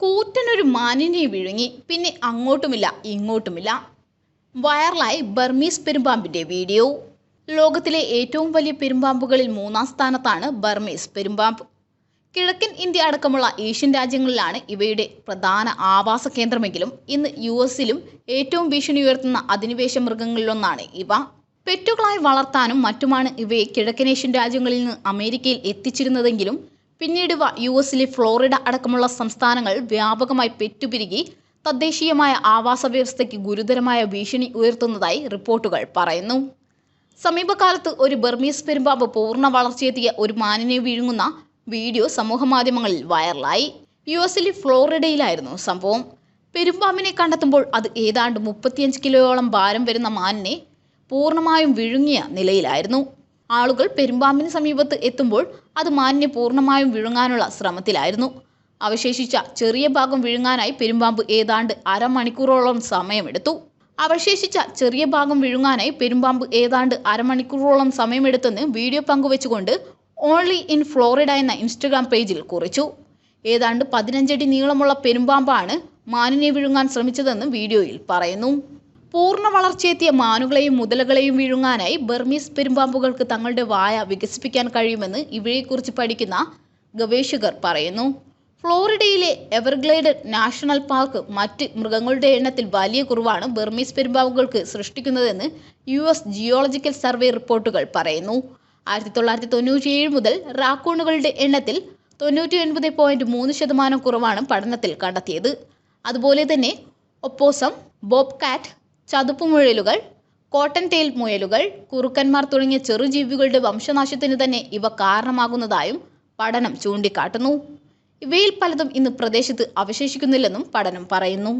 കൂറ്റനൊരു മാനിനെ വിഴുങ്ങി. പിന്നെ അങ്ങോട്ടുമില്ല ഇങ്ങോട്ടുമില്ല. വൈറലായി ബർമീസ് പെരുമ്പാമ്പിന്റെ വീഡിയോ. ലോകത്തിലെ ഏറ്റവും വലിയ പെരുമ്പാമ്പുകളിൽ മൂന്നാം സ്ഥാനത്താണ് ബർമീസ് പെരുമ്പാമ്പ്. കിഴക്കൻ ഇന്ത്യ അടക്കമുള്ള ഏഷ്യൻ രാജ്യങ്ങളിലാണ് ഇവയുടെ പ്രധാന ആവാസ കേന്ദ്രമെങ്കിലും ഇന്ന് യു എസിലും ഏറ്റവും ഭീഷണി ഉയർത്തുന്ന അധിനിവേശ മൃഗങ്ങളിലൊന്നാണ് ഇവ. പെറ്റുകളായി വളർത്താനും മറ്റുമാണ് ഇവയെ കിഴക്കനേഷ്യൻ രാജ്യങ്ങളിൽ നിന്ന് അമേരിക്കയിൽ എത്തിച്ചിരുന്നതെങ്കിലും പിന്നീട് യു എസിലെ ഫ്ലോറിഡ അടക്കമുള്ള സംസ്ഥാനങ്ങൾ വ്യാപകമായി പെറ്റുപിരുകി തദ്ദേശീയമായ ആവാസ വ്യവസ്ഥയ്ക്ക് ഗുരുതരമായ ഭീഷണി ഉയർത്തുന്നതായി റിപ്പോർട്ടുകൾ പറയുന്നു. സമീപകാലത്ത് ഒരു ബർമീസ് പെരുമ്പാമ്പ് പൂർണ വളർച്ചയെത്തിയ ഒരു മാനിനെ വിഴുങ്ങുന്ന വീഡിയോ സമൂഹമാധ്യമങ്ങളിൽ വൈറലായി. യു എസിലെ ഫ്ലോറിഡയിലായിരുന്നു സംഭവം. പെരുമ്പാമ്പിനെ കണ്ടെത്തുമ്പോൾ അത് ഏതാണ്ട് മുപ്പത്തിയഞ്ച് കിലോയോളം ഭാരം വരുന്ന മാനിനെ പൂർണമായും വിഴുങ്ങിയ നിലയിലായിരുന്നു. ആളുകൾ പെരുമ്പാമ്പിന് സമീപത്ത് എത്തുമ്പോൾ അത് മാനിനെ പൂർണമായും വിഴുങ്ങാനുള്ള ശ്രമത്തിലായിരുന്നു. അവശേഷിച്ച ചെറിയ ഭാഗം വിഴുങ്ങാനായി പെരുമ്പാമ്പ് ഏതാണ്ട് അരമണിക്കൂറോളം സമയമെടുത്തു. അവശേഷിച്ച ചെറിയ ഭാഗം വിഴുങ്ങാനായി പെരുമ്പാമ്പ് ഏതാണ്ട് അരമണിക്കൂറോളം സമയമെടുത്തെന്ന് വീഡിയോ പങ്കുവെച്ചുകൊണ്ട് ഓൺലി ഇൻ ഫ്ലോറിഡ എന്ന ഇൻസ്റ്റഗ്രാം പേജിൽ കുറിച്ചു. ഏതാണ്ട് പതിനഞ്ചടി നീളമുള്ള പെരുമ്പാമ്പാണ് മാനിനെ വിഴുങ്ങാൻ ശ്രമിച്ചതെന്ന് വീഡിയോയിൽ പറയുന്നു. പൂർണ വളർച്ചയെത്തിയ മാനുകളെയും മുതലകളെയും വിഴുങ്ങാനായി ബർമീസ് പെരുമ്പാമ്പുകൾക്ക് തങ്ങളുടെ വായ വികസിപ്പിക്കാൻ കഴിയുമെന്ന് ഇവയെക്കുറിച്ച് പഠിക്കുന്ന ഗവേഷകർ പറയുന്നു. ഫ്ലോറിഡയിലെ എവർഗ്ലേഡ് നാഷണൽ പാർക്ക് മറ്റ് മൃഗങ്ങളുടെ എണ്ണത്തിൽ വലിയ കുറവാണ് ബർമീസ് പെരുമ്പാമ്പുകൾക്ക് സൃഷ്ടിക്കുന്നതെന്ന് യു എസ് ജിയോളജിക്കൽ സർവേ റിപ്പോർട്ടുകൾ പറയുന്നു. ആയിരത്തി തൊള്ളായിരത്തി തൊണ്ണൂറ്റിയേഴ് മുതൽ റാക്കൂണുകളുടെ എണ്ണത്തിൽ തൊണ്ണൂറ്റി ഒൻപത് പോയിന്റ് മൂന്ന് ശതമാനം കുറവാണ് പഠനത്തിൽ കണ്ടെത്തിയത്. അതുപോലെ തന്നെ ഒപ്പോസം ബോബ് കാറ്റ് ചതുപ്പുമുഴലുകൾ കോട്ടൺ ടെയിൽ മുയലുകൾ കുറുക്കന്മാർ തുടങ്ങിയ ചെറുജീവികളുടെ വംശനാശത്തിന് തന്നെ ഇവ കാരണമാകുന്നതായും പഠനം ചൂണ്ടിക്കാട്ടുന്നു. ഇവയിൽ പലതും ഇന്ന് പ്രദേശത്ത് അവശേഷിക്കുന്നില്ലെന്നും പഠനം പറയുന്നു.